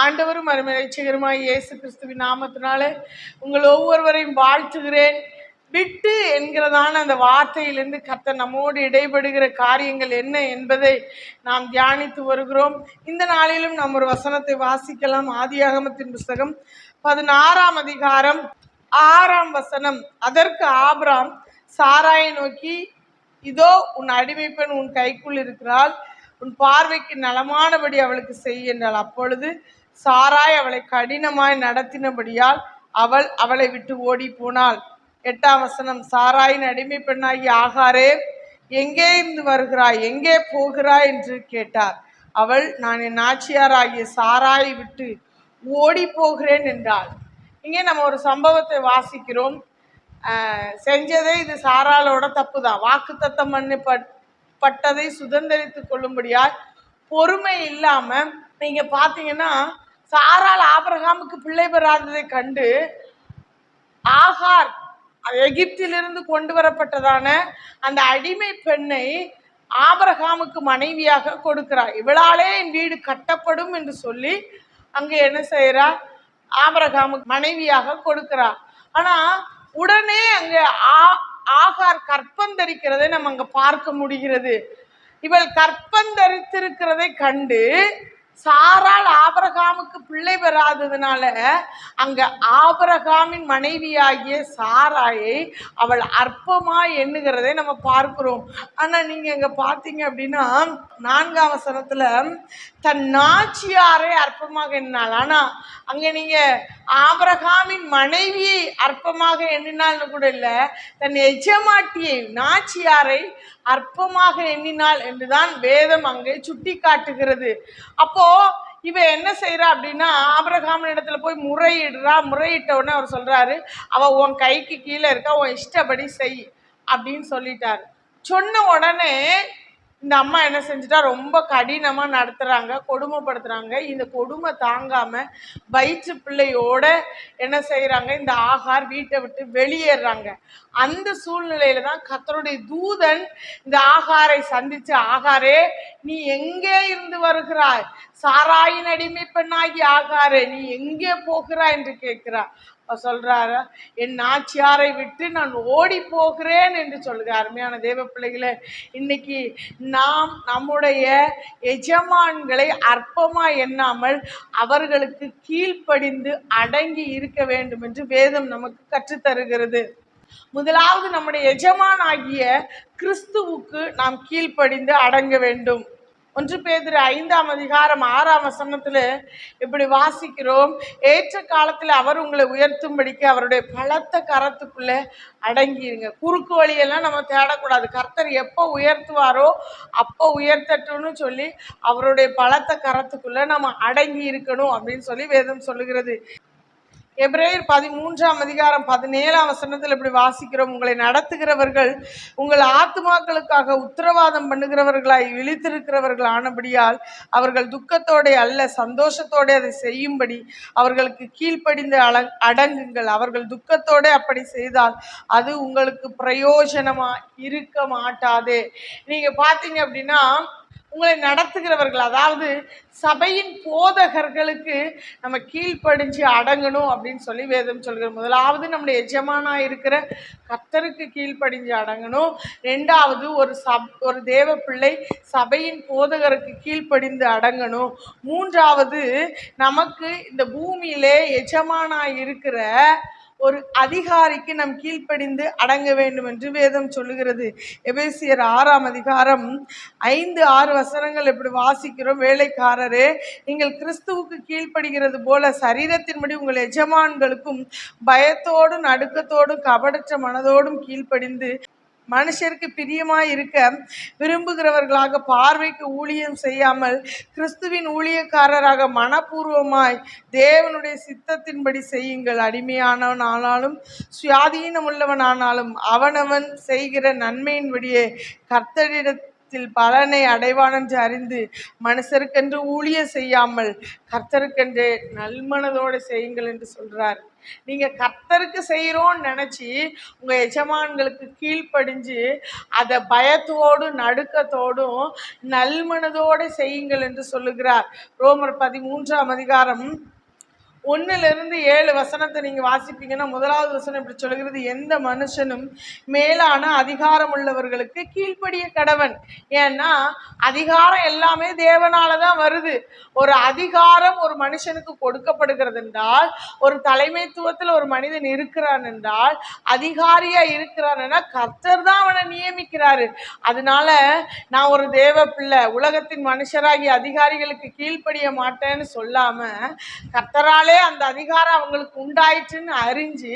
ஆண்டவரும் அருமரட்சகருமாய் இயேசு கிறிஸ்துவின் நாமத்தினாலே உங்கள் ஒவ்வொருவரையும் வாழ்த்துகிறேன். விட்டு என்கிறதான அந்த வார்த்தையிலிருந்து கத்த நம்மோடு இடைபடுகிற காரியங்கள் என்ன என்பதை நாம் தியானித்து வருகிறோம். இந்த நாளிலும் நாம் ஒரு வசனத்தை வாசிக்கலாம். ஆதியாகமத்தின் புஸ்தகம் பதினாறாம் அதிகாரம் ஆறாம் வசனம். அதற்கு ஆபராம் சாராயை நோக்கி இதோ உன் அடிமைப்பெண் உன் கைக்குள் இருக்கிறாள். உன் பார்வைக்கு நலமானபடி அவளுக்கு செய் என்றாள். அப்பொழுது சாராய் அவளை கடினமாய் நடத்தினபடியால் அவள் அவளை விட்டு ஓடி போனாள். எட்டாம் வசனம் சாராயின் அடிமை பெண்ணாகி ஆகாரே எங்கே இருந்து வருகிறாய்? எங்கே போகிறாய்? என்று கேட்டார். அவள் நான் என் நாச்சியாராகிய சாராயை விட்டு ஓடி போகிறேன் என்றாள். இங்கே நம்ம ஒரு சம்பவத்தை வாசிக்கிறோம். செஞ்சதே இது சாராளோட தப்பு தான் வாக்கு தத்தம் பண்ணி பட்டதை சுதந்திரித்து கொள்ளும்படியாய் பொறுமை இல்லாமல் நீங்கள் பார்த்தீங்கன்னா சாரால் ஆபரகாமுக்கு பிள்ளை பெறாததை கண்டு ஆகார் எகிப்திலிருந்து கொண்டு வரப்பட்டதான அந்த அடிமை பெண்ணை ஆபரகாமுக்கு மனைவியாக கொடுக்கிறார். இவளாலே என் வீடு கட்டப்படும் என்று சொல்லி அங்கே என்ன செய்றா ஆபரகாமுக்கு மனைவியாக கொடுக்கிறார். ஆனால் உடனே அங்கே ஆ- ஆகார் கற்பந்தரிக்கிறதை நம்ம அங்கே பார்க்க முடிகிறது. இவள் கற்பந்தரித்திருக்கிறதை கண்டு சாரால் ஆபரகாமுக்கு பிள்ளை பெறாததுனால அங்க ஆபரகாமின் மனைவியாகிய சாராயை அவள் அற்பமா எண்ணுகிறதை நம்ம பார்க்கிறோம். ஆனா நீங்க இங்க பாத்தீங்க அப்படின்னா நான்காம் வசனத்துல தன் நாச்சியாரை அற்பமாக எண்ணினாள். ஆனா அங்க நீங்க ஆபரகாமின் மனைவியை அற்பமாக எண்ணினாள்னு கூட இல்லை தன் எஜமாட்டியை நாச்சியாரை அற்பமாக எண்ணினாள் என்றுதான் வேதம் அங்கே சுட்டி காட்டுகிறது அப்போ இவ என்ன செய்யறா அப்படின்னா ஆபரகாமன் இடத்துல போய் முறையிடுறா. முறையிட்ட உடனே அவர் சொல்றாரு அவ உன் கைக்கு கீழே இருக்கா உன் இஷ்டப்படி செய் அப்படின்னு சொல்லிட்டாரு. சொன்ன உடனே இந்த அம்மா என்ன செஞ்சுட்டா? ரொம்ப கடினமா நடத்துறாங்க கொடுமைப்படுத்துறாங்க. இந்த கொடுமை தாங்காம வயிற்று பிள்ளையோட என்ன செய்கிறாங்க இந்த ஆகார் வீட்டை விட்டு வெளியேறாங்க. அந்த சூழ்நிலையில தான் கத்தருடைய தூதன் இந்த ஆகாரை சந்தித்து ஆகாரே நீ எங்கே இருந்து வருகிறாய்? சாராயின் அடிமை பெண்ணாகி ஆகாரே நீ எங்கே போகிறாய்? என்று கேட்கிறார். சொல்கிறாரு என் நாச்சியாரை விட்டு நான் ஓடி போகிறேன் என்று சொல்லுங்க அருமையான தேவ பிள்ளைகளே இன்னைக்கு நாம் நம்முடைய எஜமான்களை அற்பமாக எண்ணாமல் அவர்களுக்கு கீழ்ப்படிந்து அடங்கி இருக்க வேண்டும் என்று வேதம் நமக்கு கற்றுத்தருகிறது முதலாவது நம்முடைய எஜமானாகிய கிறிஸ்துவுக்கு நாம் கீழ்ப்படிந்து அடங்க வேண்டும். ஒன்று பேதுரு ஐந்தாம் அதிகாரம் ஆறாம் வசனத்தில் இப்படி வாசிக்கிறோம். ஏற்ற காலத்தில் அவர் உங்களை உயர்த்தும்படிக்கு அவருடைய பலத்த கரத்துக்குள்ளே அடங்கிடுங்க குறுக்கு வழியெல்லாம் நம்ம தேடக்கூடாது. கர்த்தர் எப்போ உயர்த்துவாரோ அப்போ உயர்த்தட்டும்னு சொல்லி அவருடைய பலத்த கரத்துக்குள்ளே நம்ம அடங்கி இருக்கணும் அப்படின்னு சொல்லி வேதம் சொல்லுகிறது. எப்ரேயர் பதிமூன்றாம் அதிகாரம் பதினேழாம் வசனத்தில் இப்படி வாசிக்கிறோம். உங்களை நடத்துகிறவர்கள் உங்கள் ஆத்துமாக்களுக்காக உத்தரவாதம் பண்ணுகிறவர்களாய் விழித்திருக்கிறவர்கள் ஆனபடியால் அவர்கள் துக்கத்தோடே அல்ல சந்தோஷத்தோடே அதை செய்யும்படி அவர்களுக்கு கீழ்ப்படிந்து அல அடங்குங்கள். அவர்கள் துக்கத்தோடே அப்படி செய்தால் அது உங்களுக்கு பிரயோஜனமாக இருக்க மாட்டாது. நீங்கள் பார்த்தீங்க அப்படின்னா உங்களை நடத்துகிறவர்கள் அதாவது சபையின் போதகர்களுக்கு நம்ம கீழ்ப்படிஞ்சு அடங்கணும் அப்படின்னு சொல்லி வேதம் சொல்கிறது. முதலாவது நம்முடைய எஜமானா இருக்கிற கர்த்தருக்கு கீழ்ப்படிஞ்சு அடங்கணும். ரெண்டாவது ஒரு சப் ஒரு தேவ பிள்ளை சபையின் போதகருக்கு கீழ்ப்படிந்து அடங்கணும். மூன்றாவது நமக்கு இந்த பூமியிலே எஜமானா இருக்கிற ஒரு அதிகாரிக்கு நம் கீழ்ப்படிந்து அடங்க வேண்டும் என்று வேதம் சொல்லுகிறது. எபேசியர் ஆறாம் அதிகாரம் ஐந்து ஆறு வசனங்கள் இப்படி வாசிக்கிறோம். வேலைக்காரரே நீங்கள் கிறிஸ்துவுக்கு கீழ்ப்படுகிறது போல சரீரத்தின்படி உங்கள் எஜமான்களுக்கும் பயத்தோடும் நடுக்கத்தோடும் கபடற்ற மனதோடும் கீழ்ப்படிந்து மனுஷருக்கு பிரியமாக இருக்க விரும்புகிறவர்களாக பார்வைக்கு ஊழியம் செய்யாமல் கிறிஸ்துவின் ஊழியக்காரராக மனப்பூர்வமாய் தேவனுடைய சித்தத்தின்படி செய்யுங்கள். அடிமையானவன் ஆனாலும் சுயாதீனம் உள்ளவன் ஆனாலும் அவனவன் செய்கிற நன்மையின்படியே கர்த்தரிட மாம்சத்தில் பலனை அடைவான் என்று அறிந்து மனுஷருக்கென்று ஊழிய செய்யாமல் கர்த்தருக்கென்று நல்மனதோடு செய்யுங்கள் என்று சொல்கிறார் நீங்கள் கர்த்தருக்கு செய்கிறோன்னு நினச்சி உங்கள் எஜமான்களுக்கு கீழ்ப்படிஞ்சு அதை பயத்தோடும் நடுக்கத்தோடும் நல்மனதோடு செய்யுங்கள் என்று சொல்லுகிறார். ரோமர் பதிமூன்றாம் அதிகாரம் ஒண்ணுல இருந்து ஏழு வசனத்தை நீங்கள் வாசிப்பீங்கன்னா முதலாவது வசனம் இப்படி சொல்கிறது எந்த மனுஷனும் மேலான அதிகாரம் உள்ளவர்களுக்கு கீழ்ப்படிய கடவன். ஏன்னா அதிகாரம் எல்லாமே தேவனால தான் வருது. ஒரு அதிகாரம் ஒரு மனுஷனுக்கு கொடுக்கப்படுகிறது என்றால் ஒரு தலைமைத்துவத்தில் ஒரு மனிதன் இருக்கிறான் என்றால் அதிகாரியாக இருக்கிறான்னா கர்த்தர் தான் அவனை நியமிக்கிறாரு. அதனால நான் ஒரு தேவ பிள்ளை உலகத்தின் மனுஷராகி அதிகாரிகளுக்கு கீழ்ப்படிய மாட்டேன்னு சொல்லாமல் கர்த்தராலே அந்த அதிகாரம் அவங்களுக்கு உண்டாயிற்றுன்னு அறிஞ்சு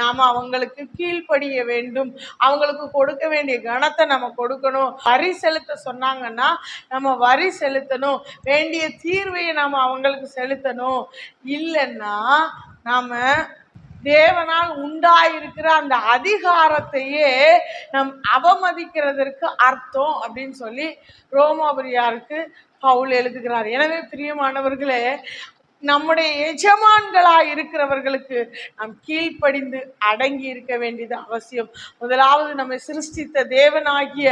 நாம அவங்களுக்கு கீழ்ப்படிய வேண்டும். அவங்களுக்கு கொடுக்க வேண்டிய கணத்தை நம்ம கொடுக்கணும். வரி செலுத்த சொன்னாங்கன்னா நம்ம வரி செலுத்தணும். வேண்டிய தீர்வையை நாம் அவங்களுக்கு செலுத்தணும். இல்லைன்னா நாம தேவனால் உண்டாயிருக்கிற அந்த அதிகாரத்தையே நம் அவமதிக்கிறதற்கு அர்த்தம் அப்படின்னு சொல்லி ரோமாபுரியாருக்கு பவுல் எழுதுகிறார். எனவே பிரியமானவர்களே நம்முடைய எஜமான்களாக இருக்கிறவர்களுக்கு நாம் கீழ்ப்படிந்து அடங்கி இருக்க வேண்டியது அவசியம். முதலாவது நம்மை சிருஷ்டித்த தேவனாகிய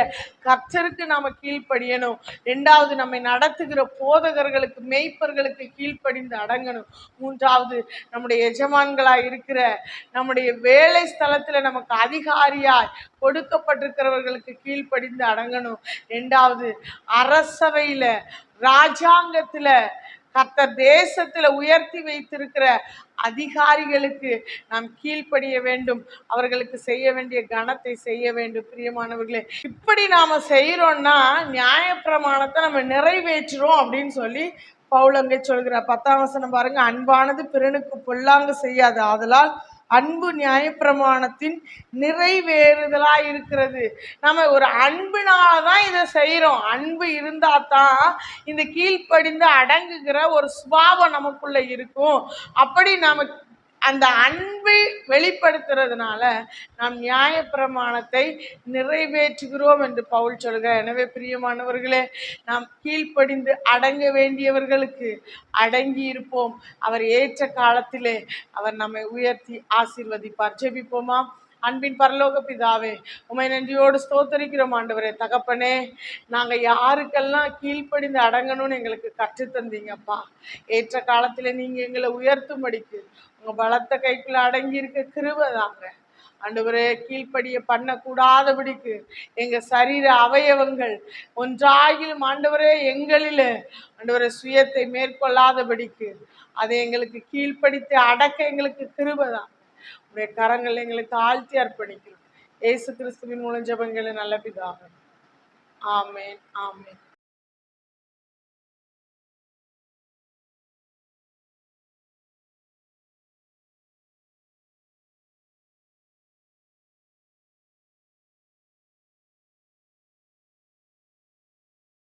கர்த்தருக்கு நாம் கீழ்ப்படியணும். ரெண்டாவது நம்மை நடத்துகிற போதகர்களுக்கு மெய்ப்பர்களுக்கு கீழ்ப்படிந்து அடங்கணும். மூன்றாவது நம்முடைய எஜமான்களாக இருக்கிற நம்முடைய வேலை ஸ்தலத்தில் நமக்கு அதிகாரியாய் கொடுக்கப்பட்டிருக்கிறவர்களுக்கு கீழ்ப்படிந்து அடங்கணும். ரெண்டாவது அரசவையில் ராஜாங்கத்தில் கர்த்தர் தேசத்தில் உயர்த்தி வைத்திருக்கிற அதிகாரிகளுக்கு நாம் கீழ்ப்படிய வேண்டும். அவர்களுக்கு செய்ய வேண்டிய கணத்தை செய்ய வேண்டும். பிரியமானவர்களே இப்படி நாம் செய்கிறோன்னா நியாயப்பிரமாணத்தை நம்ம நிறைவேற்றுறோம் அப்படின்னு சொல்லி பவுலங்க சொல்கிறார். பத்தாம் வசனம் பாருங்க. அன்பானது பிறனுக்கு பொல்லாங்க செய்யாது. அதனால் அன்பு நியாயப்பிரமாணத்தின் நிறைவேறுதலாய் இருக்கிறது நம்ம ஒரு அன்புனாலதான் இதை செய்கிறோம் அன்பு இருந்தா தான் இந்த கீழ்ப்படிந்து அடங்குகிற ஒரு சுபாவம் நமக்குள்ள இருக்கும். அப்படி நம்ம அந்த அன்பை வெளிப்படுத்துறதுனால நாம் நியாயப்பிரமாணத்தை நிறைவேற்றுகிறோம் என்று பவுல் சொல்கிறார் எனவே பிரியமானவர்களே நாம் கீழ்ப்படிந்து அடங்க வேண்டியவர்களுக்கு அடங்கி இருப்போம். அவர் ஏற்ற காலத்திலே அவர் நம்மை உயர்த்தி ஆசீர்வதிப்பார். ஜெபிப்போமா? அன்பின் பரலோக பிதாவே உமை நன்றியோடு ஸ்தோத்தரிக்கிறோம் ஆண்டவரே. தகப்பனே நாங்கள் யாருக்கெல்லாம் கீழ்ப்படிந்து அடங்கணும்னு எங்களுக்கு கற்றுத்தந்தீங்கப்பா ஏற்ற காலத்தில் நீங்கள் எங்களை உயர்த்தும்படிக்கு உங்கள் பலத்த கைக்குள்ள அடங்கி இருக்க கிருபதாங்க ஆண்டவரே கீழ்ப்படிய பண்ணக்கூடாதபடிக்கு எங்கள் சரீர அவயவங்கள் ஒன்றாகிலும் ஆண்டவரே எங்களில் ஆண்டவரே சுயத்தை மேற்கொள்ளாதபடிக்கு அதை எங்களுக்கு கீழ்ப்படுத்தி அடக்க எங்களுக்கு கிருபதான் உடைய கரங்கள் எங்களை தாழ்த்தி அர்ப்பணிக்கிறோம். ஏசு கிறிஸ்துவின் மூலம் ஜபங்களை நல்ல பிதாக ஆமேன் ஆமேன்.